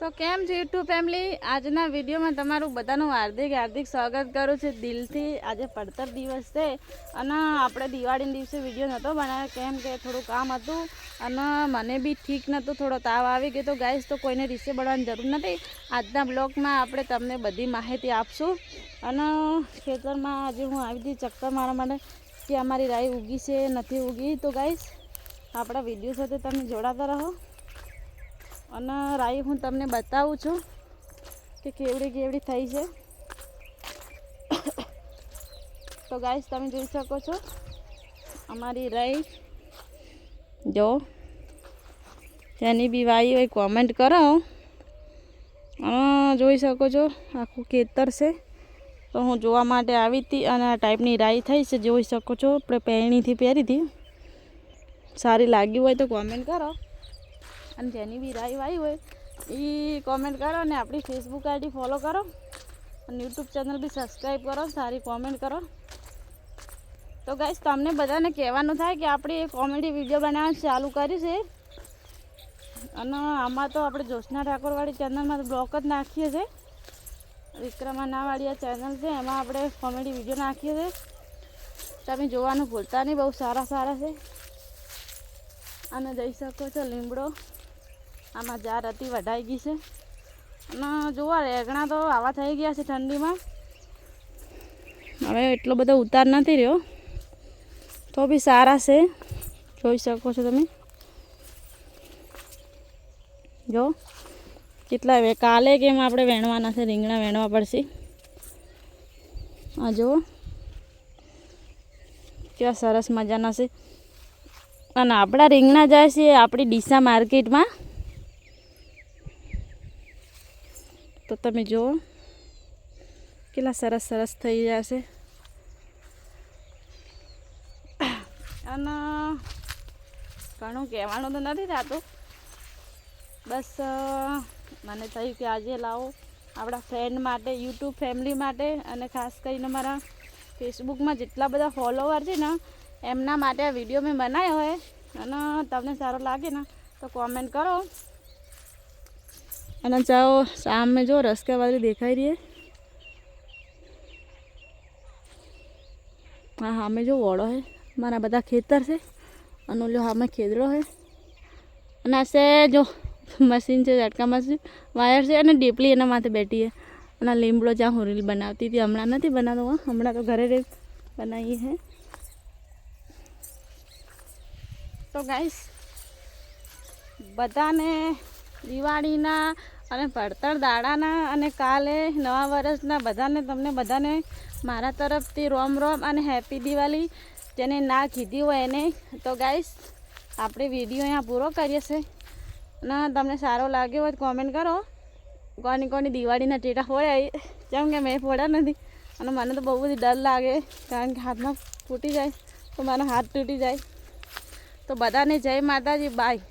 તો કેમ છે યુટ્યુબ ફેમિલી? આજના વિડીયોમાં તમારું બધાનું હાર્દિક હાર્દિક સ્વાગત કરું છું દિલથી. આજે પડતર દિવસ છે અને આપણે દિવાળીના દિવસે વીડિયો નહોતો બનાવ્યો, કેમ કે થોડું કામ હતું અને મને બી ઠીક નહોતું, થોડો તાવ આવી ગયો તો ગાઈસ તો કોઈને રીસે બળવાની જરૂર નથી. આજના બ્લોગમાં આપણે તમને બધી માહિતી આપશું અને ખેતરમાં આજે હું આવી હતી ચક્કર મારા માટે કે અમારી રાઈ ઉગી છે, નથી ઉગી. તો ગાઈસ, આપણા વીડિયો સાથે તમે જોડાતા રહો. અને રાઈ હું તમને બતાવું છું કે કેવડી કેવડી થઈ છે. તો ગાઈસ, તમે જોઈ શકો છો અમારી રાઈ. જો, જેની બી વાઈ હોય કોમેન્ટ કરો જોઈ શકો છો આખું ખેતર છે. તો હું જોવા માટે આવી હતી અને આ ટાઈપની રાઈ થઈ છે. જોઈ શકો છો, આપણે પહેણીથી પહેરી હતી સારી લાગી હોય તો કોમેન્ટ કરો. અને જેની બી રાઈ વાઈ હોય એ કોમેન્ટ કરો અને આપણી ફેસબુક આઈડી ફોલો કરો. અને યુટ્યુબ ચેનલ બી સબસ્ક્રાઈબ કરો, સારી કોમેન્ટ કરો. તો ગાઈશ તમને બધાને કહેવાનું થાય કે આપણે કોમેડી વીડિયો બનાવવાનું ચાલુ કર્યું છે. અને આમાં તો આપણે જોશના ઠાકોરવાળી ચેનલમાં બ્લોક જ નાખીએ છીએ વિક્રમાનાવાળી ચેનલ છે, એમાં આપણે કોમેડી વીડિયો નાખીએ છીએ તમે જોવાનું ભૂલતા નહીં, બહુ સારા સારા છે. અને જઈ શકો છો લીમડો. આમાં જાર હતી વઢાઈ ગઈ છે. અને જોવા રેગણા તો આવા થઈ ગયા છે ઠંડીમાં. હવે એટલો બધો ઉતાર નથી રહ્યો. તો બી સારા છે. જોઈ શકો છો તમે. જો, કેટલા વે કાલે કેમ આપણે વેણવાના છે, રીંગણા વેણવા પડશે. આ જુઓ. કેવા સરસ મજાના છે. અને આપણા રીંગણા જાય છે આપણી ડીસા માર્કેટમાં. તો તમે જુઓ કેટલા સરસ સરસ થઈ જશે અને ઘણું કહેવાનું તો નથી થતું બસ મને થયું કે આજે લાવો આપણા ફ્રેન્ડ માટે યુટ્યુબ ફેમિલી માટે અને ખાસ કરીને મારા ફેસબુકમાં જેટલા બધા ફોલોવર છે ને એમના માટે આ વીડિયો મેં બનાવ્યો હોય અને તમને સારો લાગે ને તો કોમેન્ટ કરો અને ચાલો સામે જો રસકાવાળી દેખાઈ રહી હા. સામે જો વોડો હે, મારા બધા ખેતર છે. અને ઓલો સામે ખેદડો હે. અને આ છે જો મશીન છે, ઝટકા મશીન વાયર છે અને ડીપલી એના માથે બેઠી હે. અને લીમડો જ્યાં હું રીલ બનાવતી હતી, હમણાં નથી બનાવતો હમણાં તો ઘરે રીલ બનાવી હે. તો ગાઈસ બધાને દિવાળીના અને પડતર દાડાના અને કાલે નવા વર્ષના બધાને, તમને બધાને મારા તરફથી રોમ રોમ અને હેપી દિવાળી. જેને ના કીધી હોય એને. તો ગાઈસ, આપણે વીડિયો અહીંયા પૂરો કરીએ છે. અને તમને સારો લાગ્યો હોય કોમેન્ટ કરો. કોની કોની દિવાળીના ટેટા હોય જેમ કે મેં ફોડ્યા નથી. અને મને તો બહુ બધી ડર લાગે, કારણ કે હાથમાં ફૂટી જાય. તો મારો હાથ તૂટી જાય. તો બધાને જય માતાજી બાય